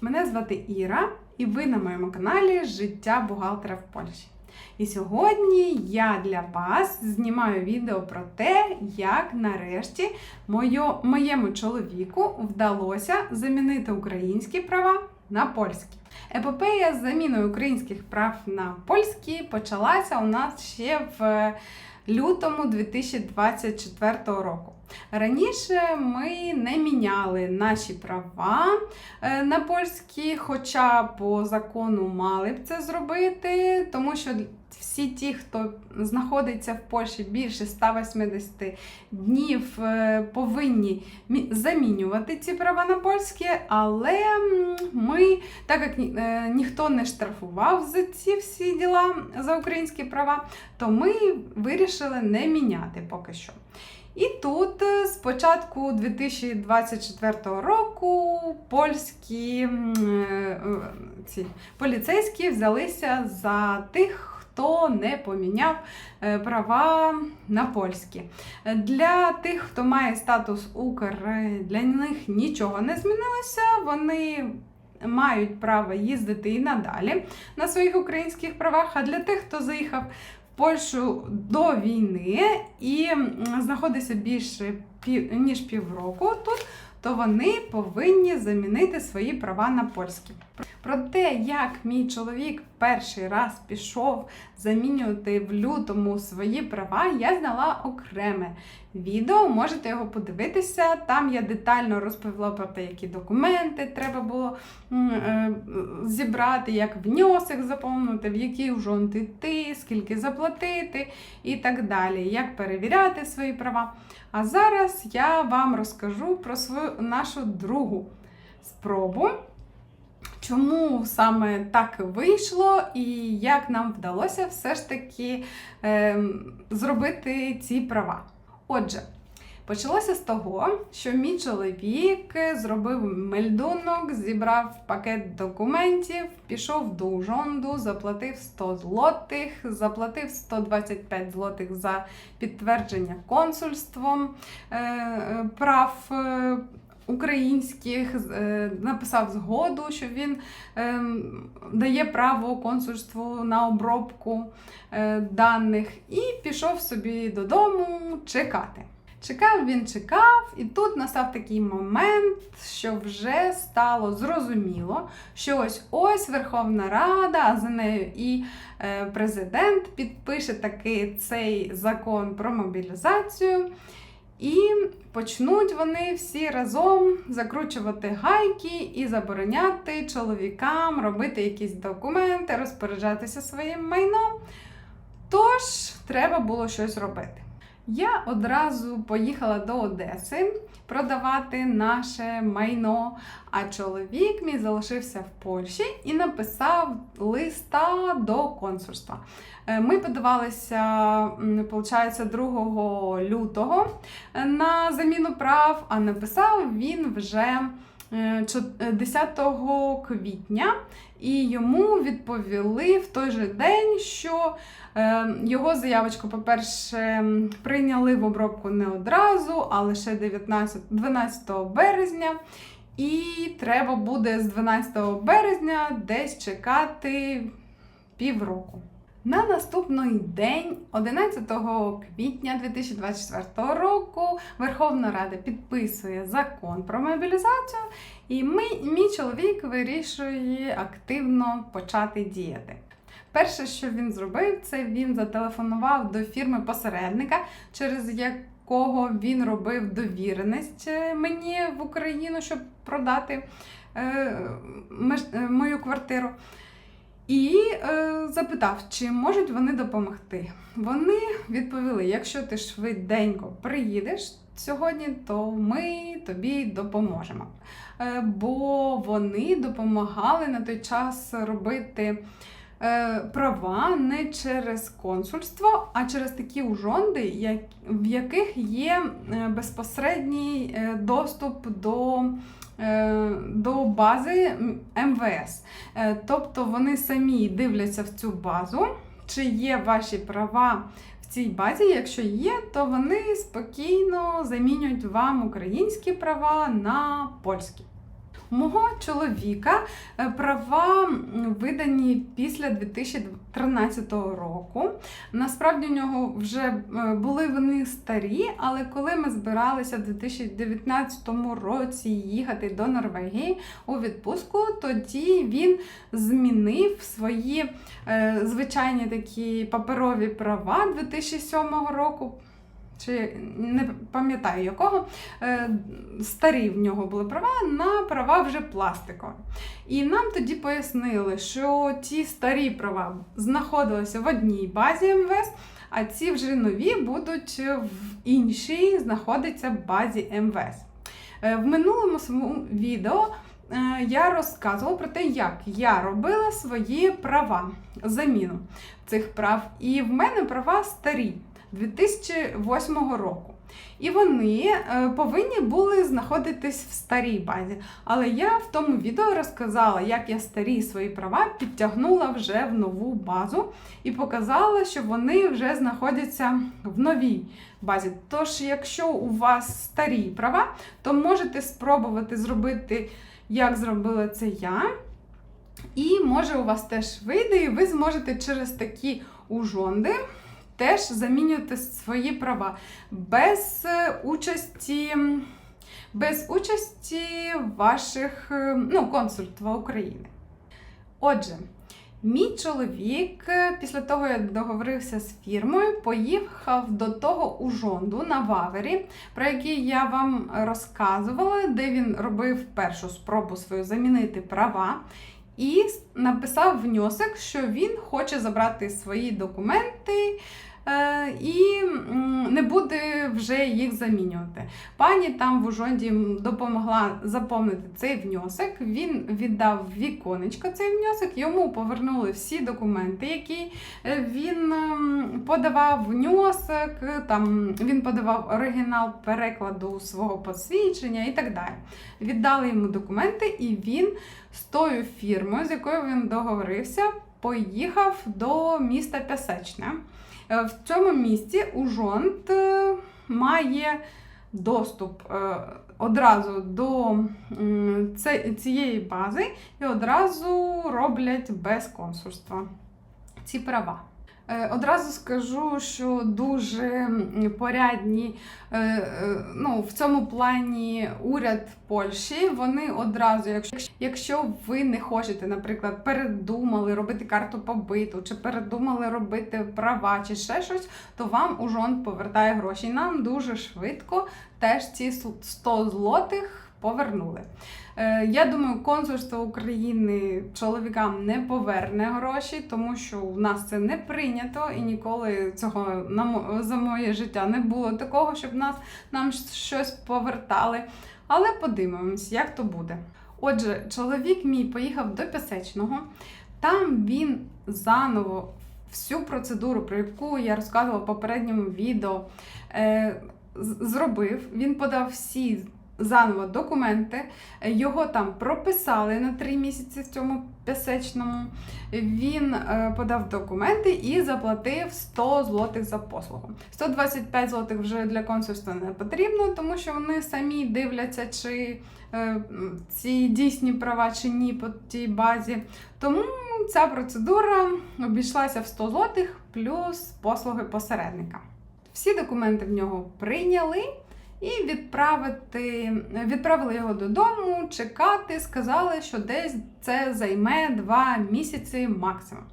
Мене звати Іра, і ви на моєму каналі Життя бухгалтера в Польщі. І сьогодні я для вас знімаю відео про те, як нарешті мою, моєму чоловіку вдалося замінити українські права на польські. Епопея з заміною українських прав на польські почалася у нас ще в лютому 2024 року. Раніше ми не міняли наші права е, на польські, хоча по закону мали б це зробити, тому що всі ті, хто знаходиться в Польщі більше 180 днів, е, повинні замінювати ці права на польські, але ми, так як е, ніхто не штрафував за ці всі діла за українські права, то ми вирішили не міняти поки що. І тут з початку 2024 року польські е, е, ці поліцейські взялися за тих, хто не поміняв е, права на польські. Для тих, хто має статус Укр, для них нічого не змінилося. Вони мають право їздити і надалі на своїх українських правах. А для тих, хто заїхав Польщу до війни і м, знаходиться більше пів, ніж півроку тут, то вони повинні замінити свої права на польські. Про те, як мій чоловік перший раз пішов замінювати в лютому свої права, я зняла окреме відео. Можете його подивитися. Там я детально розповіла про те, які документи треба було е, зібрати, як внесок заповнити, в які жонт йти, скільки заплатити і так далі, як перевіряти свої права. А зараз я вам розкажу про свою нашу другу спробу. Чому саме так вийшло, і як нам вдалося все ж таки е, зробити ці права? Отже, почалося з того, що мій чоловік зробив мельдунок, зібрав пакет документів, пішов до Ужонду, заплатив 100 злотих, заплатив 125 злотих за підтвердження консульством е, е, прав. Українських е, написав згоду, що він е, дає право консульству на обробку е, даних, і пішов собі додому чекати. Чекав він, чекав, і тут настав такий момент, що вже стало зрозуміло, що ось ось Верховна Рада, а за нею і е, президент підпише таки цей закон про мобілізацію. І почнуть вони всі разом закручувати гайки і забороняти чоловікам робити якісь документи, розпоряджатися своїм майном. Тож треба було щось робити. Я одразу поїхала до Одеси продавати наше майно, а чоловік мій залишився в Польщі і написав листа до консульства. Е, Ми подавалися, получається, 2 лютого е, на заміну прав, а написав він вже 10 квітня, і йому відповіли в той же день, що е, його заявочку, по-перше, прийняли в обробку не одразу, а лише 19, 12 березня. І треба буде з 12 березня десь чекати півроку. На наступний день, 11 квітня 2024 року, Верховна Рада підписує закон про мобілізацію, і ми, мій чоловік вирішує активно почати діяти. Перше, що він зробив, це він зателефонував до фірми посередника, через якого він робив довіреність е, мені в Україну, щоб продати е, е, мою квартиру. І е, запитав, чи можуть вони допомогти. Вони відповіли: якщо ти швиденько приїдеш сьогодні, то ми тобі допоможемо. Е, бо вони допомагали на той час робити е, права не через консульство, а через такі ужонди, як, в яких є е, безпосередній е, доступ до. Е, До бази МВС. Е, Тобто вони самі дивляться в цю базу, чи є ваші права в цій базі. Якщо є, то вони спокійно замінюють вам українські права на польські. Мого чоловіка е, права видані після 2013 року. Насправді у нього вже е, були вони старі, але коли ми збиралися в 2019 році їхати до Норвегії у відпустку, тоді він змінив свої е, звичайні такі паперові права 2007 року. Чи не пам'ятаю якого, е, старі в нього були права на права вже пластикові. І нам тоді пояснили, що ті старі права знаходилися в одній базі МВС, а ці вже нові будуть в іншій знаходиться в базі МВС. Е, В минулому своєму відео е, я розказувала про те, як я робила свої права, заміну цих прав. І в мене права старі 2008 року. І вони е, повинні були знаходитись в старій базі. Але я в тому відео розказала, як я старі свої права підтягнула вже в нову базу і показала, що вони вже знаходяться в новій базі. Тож, якщо у вас старі права, то можете спробувати зробити, як зробила це я. І може у вас теж вийде, і ви зможете через такі ужонди теж замінювати свої права без е, участі. Без участі ваших е, ну, консульства України. Отже, мій чоловік, е, після того, як договорився з фірмою, поїхав до того ужонду на Вавері, про який я вам розказувала, де він робив першу спробу свою замінити права. І написав внесок, що він хоче забрати свої документи і не буде вже їх замінювати. Пані там в Ужонді допомогла заповнити цей внесок. Він віддав віконечко цей внесок, йому повернули всі документи, які е, він подавав внесок, е, там він подавав оригінал перекладу свого посвідчення і так далі. Віддали йому документи, і він з тою фірмою, з якою він договорився, поїхав до міста Пясечне. Е, В цьому місті Ужонт е, має доступ е, одразу до цієї бази і одразу роблять без консульства ці права. Е, Одразу скажу, що дуже порядні е, е, ну, в цьому плані уряд Польщі. Вони одразу, якщо, якщо ви не хочете, наприклад, передумали робити карту побиту, чи передумали робити права, чи ще щось, то вам ужон повертає гроші. Нам дуже швидко теж ці 100 злотих повернули. Е, Я думаю, консульство України чоловікам не поверне гроші, тому що в нас це не прийнято і ніколи цього за моє життя не було такого, щоб нас нам щось повертали. Але подивимось, як то буде. Отже, чоловік мій поїхав до Пісечного. Там він заново всю процедуру, про яку я розказувала в попередньому відео, е, зробив. Він подав всі заново документи. Його там прописали на три місяці в цьому пісечному. Він е, подав документи і заплатив 100 злотих за послугу. 125 злотих вже для консульства не потрібно, тому що вони самі дивляться, чи е, ці дійсні права чи ні по тій базі. Тому ця процедура обійшлася в 100 злотих плюс послуги посередника. Всі документи в нього прийняли і відправити, відправили його додому, чекати, сказали, що десь це займе 2 місяці максимум.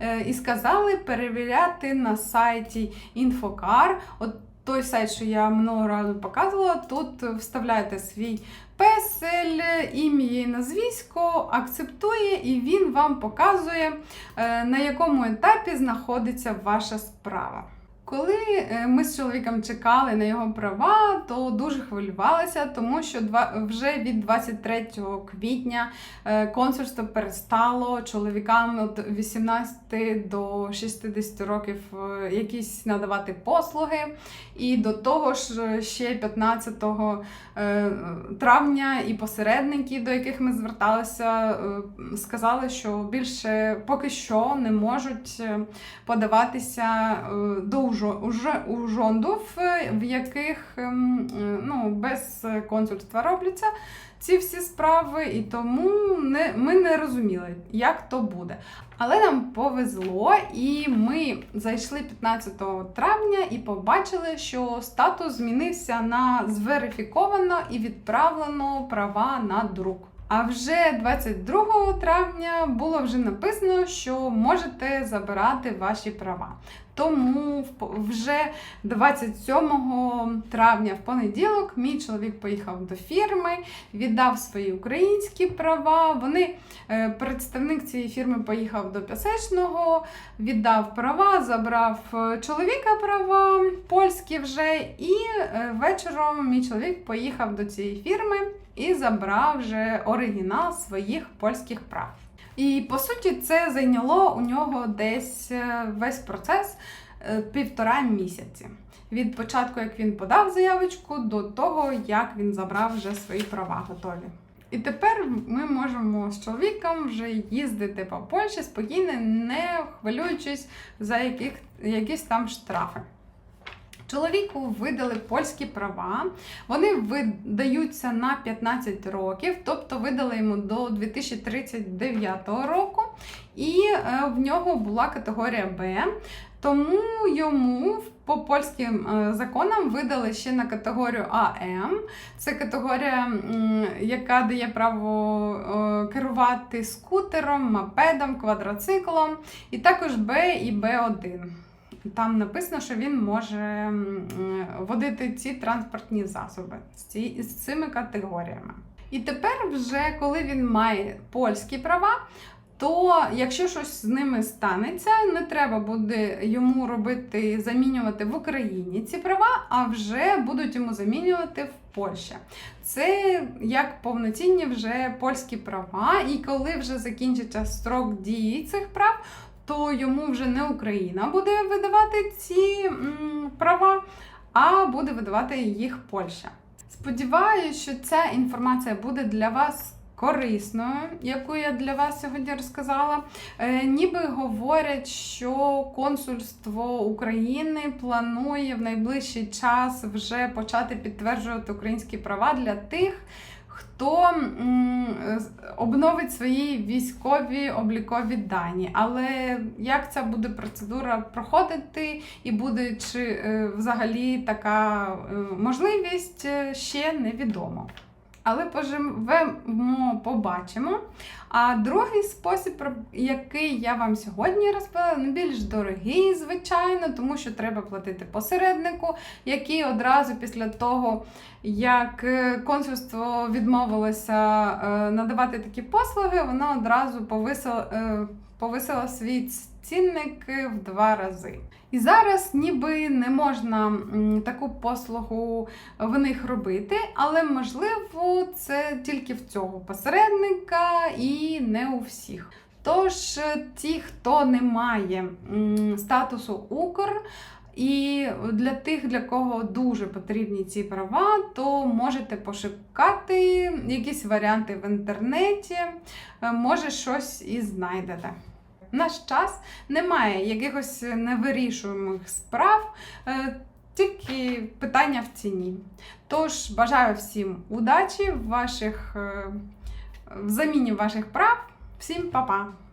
Е, І сказали перевіряти на сайті Інфокар. От той сайт, що я минулого разу показувала, тут вставляєте свій песель, ім'я і назвісько, акцептує, і він вам показує, е, на якому етапі знаходиться ваша справа. Коли е, ми з чоловіком чекали на його права, то дуже хвилювалися, тому що вже від 23 квітня е, консульство перестало чоловікам від 18 до 60 років е, якісь надавати послуги. І до того ж, ще 15 е, травня і посередники, до яких ми зверталися, сказали, що більше поки що не можуть подаватися до у жо- у жондув, е, в яких ем, е, ну, без консульства робляться ці всі справи, і тому не, ми не розуміли, як то буде. Але нам повезло, і ми зайшли 15 травня і побачили, що статус змінився на зверифіковано і відправлено права на друк. А вже 22 травня було вже написано, що можете забирати ваші права. Тому вже 27 травня в понеділок мій чоловік поїхав до фірми, віддав свої українські права. Вони е, представник цієї фірми поїхав до П'ясечного, віддав права, забрав е, чоловіка права польські вже. І е, вечором мій чоловік поїхав до цієї фірми і забрав вже оригінал своїх польських прав. І по суті, це зайняло у нього десь е, весь процес е, півтора місяці. Від початку, як він подав заявочку, до того, як він забрав вже свої права готові. І тепер ми можемо з чоловіком вже їздити по Польщі спокійно, не хвилюючись за яких, якісь там штрафи. Чоловіку видали польські права. Вони видаються на 15 років, тобто видали йому до 2039 року, і е, в нього була категорія Б. Тому йому по польським е, законам видали ще на категорію АМ. Це категорія, яка дає право е, керувати скутером, мопедом, квадроциклом, і також Б і Б1. Там написано, що він може е, водити ці транспортні засоби з, ці, з цими категоріями. І тепер, вже коли він має польські права, то якщо щось з ними станеться, не треба буде йому робити замінювати в Україні ці права, а вже будуть йому замінювати в Польщі. Це як повноцінні вже польські права, і коли вже закінчиться строк дії цих прав, то йому вже не Україна буде видавати ці м, права, а буде видавати їх Польща. Сподіваюся, що ця інформація буде для вас корисною, яку я для вас сьогодні розказала. Е, ніби говорять, що консульство України планує в найближчий час вже почати підтверджувати українські права для тих. Хто обновить свої військові облікові дані, але як ця буде процедура проходити, і буде чи е, взагалі така е, можливість, е, ще невідомо. Але поживемо, побачимо. А другий спосіб, який я вам сьогодні розповіла, не більш дорогий, звичайно, тому що треба платити посереднику, який одразу після того, як е, консульство відмовилося е, надавати такі послуги, воно одразу повисило, повисило свій цінник в два рази. І зараз ніби не можна таку послугу в них робити, але можливо це тільки в цього посередника і не у всіх. Тож е, ті, хто не має статусу Укр, і для тих, для кого дуже потрібні ці права, то можете пошукати якісь варіанти в інтернеті, е, може щось і знайдете. Наш час немає якихось невирішуємих справ, е, тільки питання в ціні. Тож бажаю всім удачі в ваших е, в заміні ваших прав. Всім па-па!